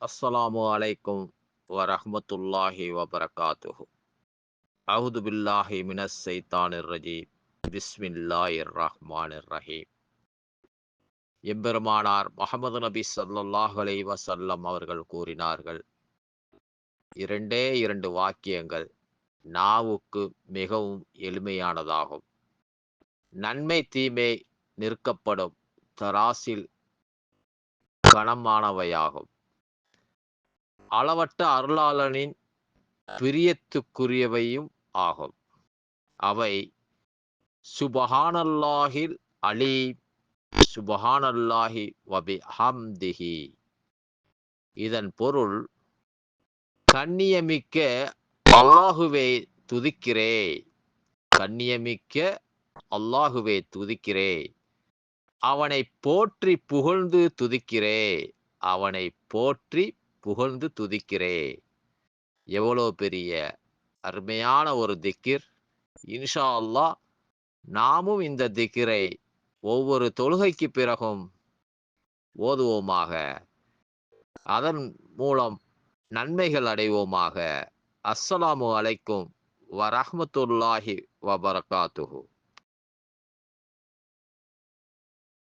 அஸ்ஸலாமு அலைக்கும் வரஹமத்துல்லாஹி வபரகாத்துஹு. அவுது பில்லாஹி மினஸ் சைத்தானிர் ரஜீம். பிஸ்மில்லாயிர் ரஹ்மானிர் ரஹீம். எம்பெருமானார் முகமது நபி ஸல்லல்லாஹு அலைஹி வஸல்லம் அவர்கள் கூறினார்கள் இரண்டே இரண்டு வாக்கியங்கள் நாவுக்கு மிகவும் எளிமையானதாகும். நன்மை தீமை நிற்கப்படும் தராசில் கனமானவையாகும். அளவற்ற அருளாளனின் பிரியத்துக்குரியவையும் ஆகும். அவை சுபஹானல்லாஹில் அலி சுபஹானல்லாஹி வபி ஹம்திஹி இதன் பொருள் கண்ணியமிக்க அல்லாஹுவே துதிக்கிறே. கண்ணியமிக்க அல்லாஹுவே துதிக்கிறே. அவனை போற்றி புகழ்ந்து துதிக்கிறே. அவனை போற்றி புகழ்ந்து துதிக்கிறே. எவ்வளோ பெரிய அருமையான ஒரு திக்கிர். இன்ஷா அல்லாஹ் நாமும் இந்த திக்கிரை ஒவ்வொரு தொழுகைக்கு பிறகும் ஓதுவோமாக. அதன் மூலம் நன்மைகள் அடைவோமாக. அஸ்ஸலாமு அலைக்கும் வரஹமத்துல்லாஹி வபரகாத்துஹூ.